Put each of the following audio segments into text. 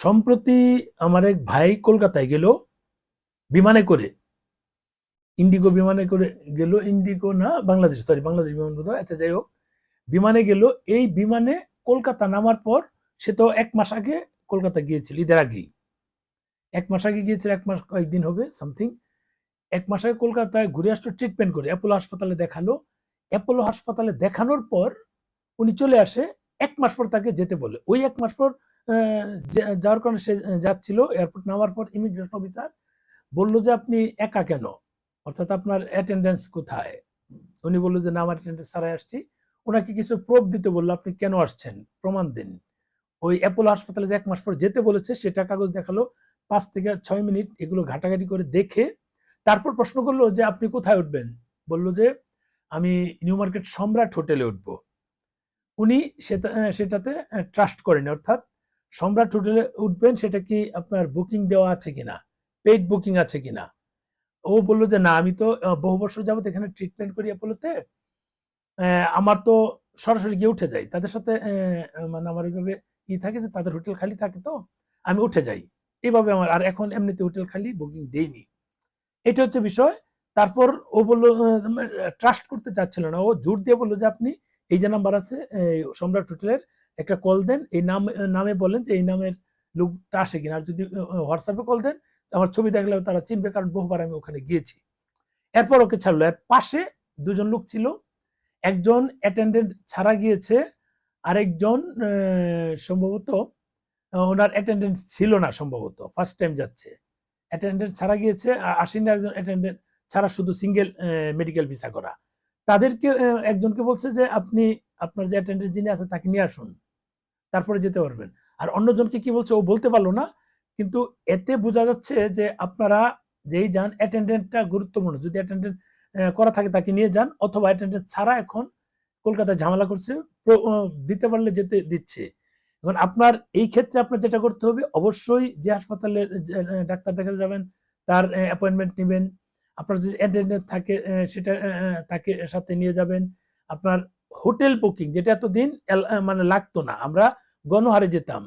সম্প্রতি আমার এক ভাই কলকাতায় গেল, বিমানে করে। ইন্ডিগো বিমানে করে গেল, ইন্ডিগো না, বাংলাদেশ সরি বাংলাদেশ বিমান বোধ আচ্ছা যাই হোক। বিমানে গেল, এই বিমানে কলকাতা নামার পর সে তো এক মাস আগে কলকাতা গিয়েছিল ঈদের আগেই। এক মাস আগে গিয়েছিল, এক মাস কয়েকদিন হবে সামথিং এক মাস আগে কলকাতায় ঘুরে আসতো ট্রিটমেন্ট করে অ্যাপোলো হাসপাতালে দেখাল। অ্যাপোলো হাসপাতালে দেখানোর পর উনি চলে আসে, এক মাস পর তাকে যেতে বলে। ওই এক মাস পর যাওয়ার কারণে সে যাচ্ছিল, এয়ারপোর্ট নামার পর ইমিগ্রেশন অফিসার বলল যে আপনি একা কেন? অর্থাৎ আপনার অ্যাটেন্ডেন্স কোথায়? উনি বলল যে না, আমার অ্যাটেন্ডেন্স ছাড়াই আসছি। ওনাকে কিছু প্রোব দিতে বলল, আপনি কেন আসছেন? প্রমাণ দিন। ওই অ্যাপোলো হাসপাতালে যে এক মাস পর যেতে বলেছে, সেটা কাগজ দেখাল, পাঁচ থেকে ছয় মিনিট এগুলো ঘাটাঘাটি করে দেখে তারপর প্রশ্ন করল যে, আপনি কোথায় উঠবেন? বলল যে, আমি নিউ মার্কেট সম্রাট হোটেলে উঠবো। উনি সেটা সেটাতে ট্রাস্ট করেন, অর্থাৎ সম্রাট হোটেলে উঠবেন, সেটা কি আপনার বুকিং দেওয়া আছে কিনা? পেইড বুকিং আছে কিনা? ও বলল যে, না, আমি তো বহু বছর যাবত এখানে ট্রিটমেন্ট করি অ্যাপোলোতে আমার তো সরাসরি গিয়ে উঠে যাই তাদের সাথে মানে আমার এইভাবে ই থাকে যে, তাদের হোটেল খালি থাকে তো, আমি উঠে যাই। এইভাবে আমার, আর এখন এমনিতে হোটেল খালি বুকিং দেইনি। এটা হচ্ছে বিষয়। তারপর ও বলল ট্রাস্ট করতে চাচ্ছিল না। ও জোর দিয়ে বলল যে, আপনি এই যে নাম্বার আছে সম্রাট হোটেলের একটা কল দেন, এই নাম, নামে বলেন যে এই নামের লোকটা আসে কিনা। আর যদি হোয়াটসঅ্যাপে কল দেন, আমার ছবি দেখলেও তারা চিনবে, কারণ বহুবার আমি ওখানে গিয়েছি। এরপর ওকে ছাড়লো। এর পাশে দুজন লোক ছিল। একজন অ্যাটেন্ডেন্ট ছাড়া গিয়েছে, আরেকজন সম্ভবত ওনার অ্যাটেন্ডেন্ট ছিল না সম্ভবত ফার্স্ট টাইম যাচ্ছে। অ্যাটেন্ডেন্ট ছাড়া গিয়েছে আশিনা একজন অ্যাটেন্ডেন্ট ছাড়া শুধু সিঙ্গেল মেডিকেল ভিসা করা। তাদেরকে একজনকে বলছে যে, আপনি আপনার যে অ্যাটেন্ডেন্ট যিনি আছে, তাকে নিয়ে আসুন। তারপরে যেতে পারবেন। আর অন্যজনকে কি বলছে ও বলতে পারল না, কিন্তু এতে বোঝা যাচ্ছে যে আপনারা যেই যান অ্যাটেন্ডেন্টটা গুরুত্বপূর্ণ। যদি অ্যাটেন্ডেন্ট করা থাকে তাকে নিয়ে যান, অথবা অ্যাটেন্ডেন্ট ছাড়া এখন কলকাতায় ঝামেলা করছে দিতে পারলে যেতে দিচ্ছে। এখন আপনার এই ক্ষেত্রে আপনার যেটা করতে হবে, অবশ্যই যে হাসপাতালে ডাক্তার দেখাতে যাবেন, তার অ্যাপয়েন্টমেন্ট নেবেন। আপনার যদি অ্যাটেন্ডেন্ট থাকে সেটা তাকে সাথে নিয়ে যাবেন। আপনার হোটেল বুকিং, যেটা এতদিন মানে লাগতো না। আমরা গণহারে যেতাম,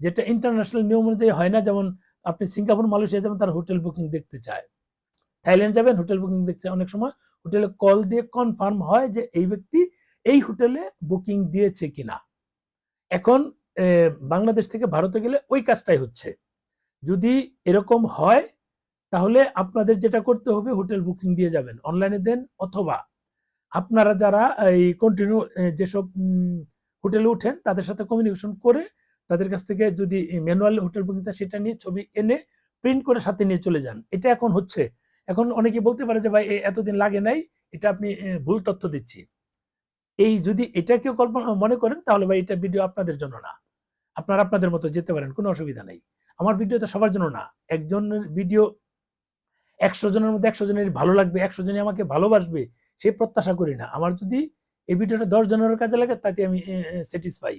যেটা ইন্টারন্যাশনাল নিয়ম অনুযায়ী হয় না, যেমন আপনি সিঙ্গাপুর, মালয়েশিয়া যাবেন, তার হোটেল বুকিং দেখতে চায়। থাইল্যান্ড যাবেন, হোটেল বুকিং দেখতে অনেক সময় হোটেলে কল দিয়ে কনফার্ম হয় যে এই ব্যক্তি এই হোটেলে বুকিং দিয়েছে কিনা। এখন বাংলাদেশ থেকে ভারতে গেলে ওই কাজটাই হচ্ছে। যদি এরকম হয়, তাহলে আপনাদের যেটা করতে হবে, হোটেল বুকিং দিয়ে যাবেন। অনলাইনে দেন অথবা আপনারা যারা এই কন্টিনিউ যেসব হোটেলে উঠেন তাদের সাথে কমিউনিকেশন করে তাদের কাছ থেকে যদি ম্যানুয়াল হোটেল বুকিংটা সেটা নিয়ে ছবি এনে প্রিন্ট করে সাথে নিয়ে চলে যান। এটা এখন হচ্ছে। এখন অনেকে বলতে পারে যে, ভাই এতদিন লাগে নাই, এটা আপনি ভুল তথ্য দিচ্ছি। এই যদি এটা কেউ কল্পনা, মনে করেন, তাহলে ভাই, এটা ভিডিও আপনাদের জন্য না। আপনারা আপনাদের মতো যেতে পারেন, কোনো অসুবিধা নেই। আমার ভিডিওটা সবার জন্য না। একজনের ভিডিও একশো জনের মধ্যে একশো জনের ভালো লাগবে, একশো জনই আমাকে ভালোবাসবে সেই প্রত্যাশা করি না। আমার যদি এই ভিডিওটা দশ জনের কাজে লাগে, তাতে আমি স্যাটিসফাই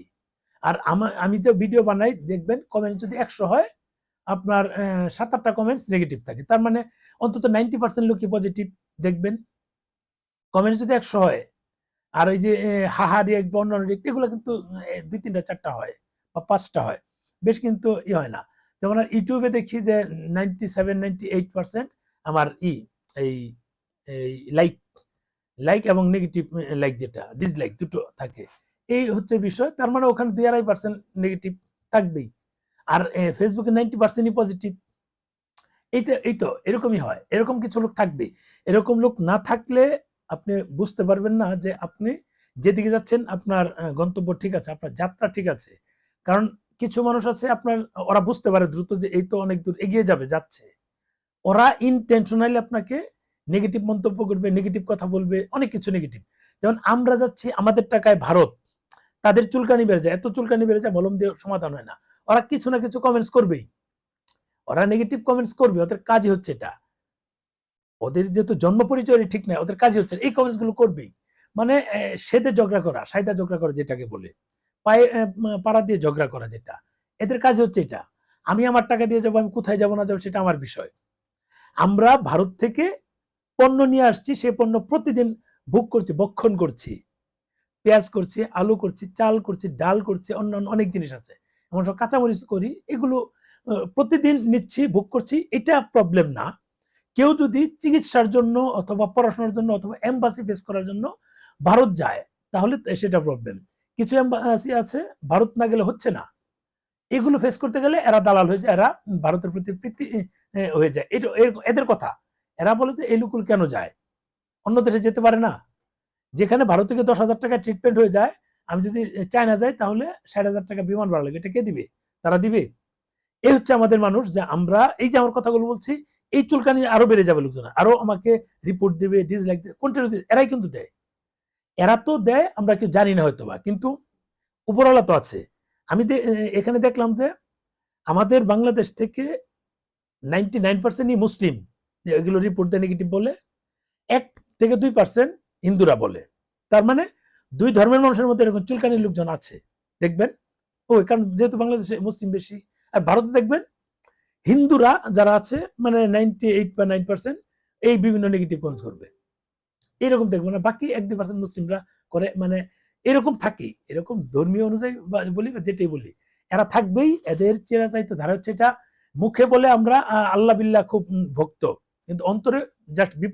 আর আমার আমি তো ভিডিও বানাই, দেখবেন কমেন্ট যদি একশো হয়, আপনার সাত আটটা কমেন্টস নেগেটিভ থাকে। তার মানে অন্তত নাইনটি পার্সেন্ট লোকই পজিটিভ দেখবেন। কমেন্ট যদি একশো হয়, আর ওই যে হাহা রিয়েক্ট বা অন্যান্য রিয়েক্ট এগুলো কিন্তু দুই তিনটা চারটা হয় বা পাঁচটা হয়। বেশ কিন্তু ই হয় না। যেমন আর ইউটিউবে দেখি যে ninety seven ninety eight percent আমার ই, এই লাইক লাইক এবং নেগেটিভ লাইক যেটা ডিসলাইক দুটো থাকে। এই হচ্ছে বিষয়, তার মানে ওখানে দুই আড়াই পার্সেন্ট নেগেটিভ থাকবেই। আর ফেসবুকে নাইনটি পার্সেন্টই পজিটিভ এই তো এই তো এরকমই হয়। এরকম কিছু লোক থাকবে এরকম লোক না থাকলে আপনি বুঝতে পারবেন না যে আপনি যেদিকে যাচ্ছেন, আপনার গন্তব্য ঠিক আছে, আপনার যাত্রা ঠিক আছে। কারণ কিছু মানুষ আছে আপনার, ওরা বুঝতে পারে দ্রুত যে এই তো অনেক দূর এগিয়ে যাবে, যাচ্ছে। ওরা ইনটেনশনালি আপনাকে নেগেটিভ মন্তব্য করবে, নেগেটিভ কথা বলবে, অনেক কিছু নেগেটিভ। যেমন আমরা যাচ্ছি, আমাদের টাকায় ভারত, তাদের চুলকানি বেড়ে যায়। এত চুলকানি বেড়ে যায়, মলম দিয়ে সমাধান হয় না। ওরা কিছু না কিছু কমেন্টস করবেই। ওরা নেগেটিভ কমেন্টস করবে, ওদের কাজই হচ্ছে এটা। ওদের যেহেতু জন্ম পরিচয় ঠিক নাই, ওদের কাজই হচ্ছে, এই কমেন্টসগুলো করবেই। মানে সেদে ঝগড়া করা, সাইদা ঝগড়া করা যেটাকে বলে। পায়ে পাড়া দিয়ে ঝগড়া করা যেটা। এদের কাজ হচ্ছে এটা। আমি আমার টাকা দিয়ে যাব, আমি কোথায় যাব না যাব, সেটা আমার বিষয়। আমরা ভারত থেকে পণ্য নিয়ে আসছি সেই পণ্য প্রতিদিন ভোগ করছি বক্ষণ করছি। পেঁয়াজ করছি, আলু করছি, চাল করছি, ডাল করছি, অন্যান্য অনেক জিনিস আছে। এমন সব কাঁচামরিচ করি, এগুলো প্রতিদিন নিচ্ছি, ভোগ করছি, এটা প্রবলেম না। কেউ যদি চিকিৎসার জন্য অথবা পড়াশোনার জন্য অথবা এম্বাসি ফেস করার জন্য ভারত যায়, তাহলে সেটা প্রবলেম কিছু এম্বাসি আছে, ভারত না গেলে হচ্ছে না। এগুলো ফেস করতে গেলে এরা দালাল হয়ে যায়, এরা ভারতের প্রতি প্রীতি হয়ে যায়। এটা এদের কথা। এরা বলে যে এই লোকগুলো কেন যায়? অন্য দেশে যেতে পারে না। যেখানে ভারত থেকে দশ হাজার টাকা ট্রিটমেন্ট হয়ে যায়, আমি যদি চায়না যাই তাহলে ষাট হাজার টাকা বিমান ভাড়া লাগে। এটা কে দিবে? তারা দিবে। এই হচ্ছে আমাদের মানুষ যে আমরা, এই যে আমার কথাগুলো বলছি, এই চুলকানি আরও বেড়ে যাবে লোকজন আরও আমাকে রিপোর্ট দিবে ডিসলাইক দেবে কন্টিনিউ এরাই কিন্তু দেয়। এরা তো দেয়, আমরা কেউ জানি না হয়তো বা কিন্তু উপরওয়ালা তো আছে। আমি এখানে দেখলাম যে আমাদের বাংলাদেশ থেকে নাইনটি নাইন পার্সেন্টই মুসলিম। এগুলো রিপোর্ট দেয় নেগেটিভ বলে, এক থেকে দুই পার্সেন্ট হিন্দুরা বলে। তার মানে দুই ধর্মের মানুষের মধ্যে এরকম চুলকানির লোকজন আছে। দেখবেন? ও কারণ যেহেতু বাংলাদেশে মুসলিম বেশি, আর ভারতে দেখবেন হিন্দুরা যারা আছে মানে নাইনটি এইট বা নাইন পার্সেন্ট এই বিভিন্ন নেগেটিভ কমেন্টস করবে। এরকম দেখব না বাকি এক দুই পার্সেন্ট মুসলিমরা করে মানে এরকম থাকেই এরকম ধর্মীয় অনুযায়ী বলি বা যেটাই বলি, এরা থাকবেই, এদের চেহারাটাই তো ধারা হচ্ছে এটা। মুখে বলে আমরা আল্লাহ বিল্লাহ খুব ভক্ত। কিন্তু অন্তরে জাস্ট বিপরীত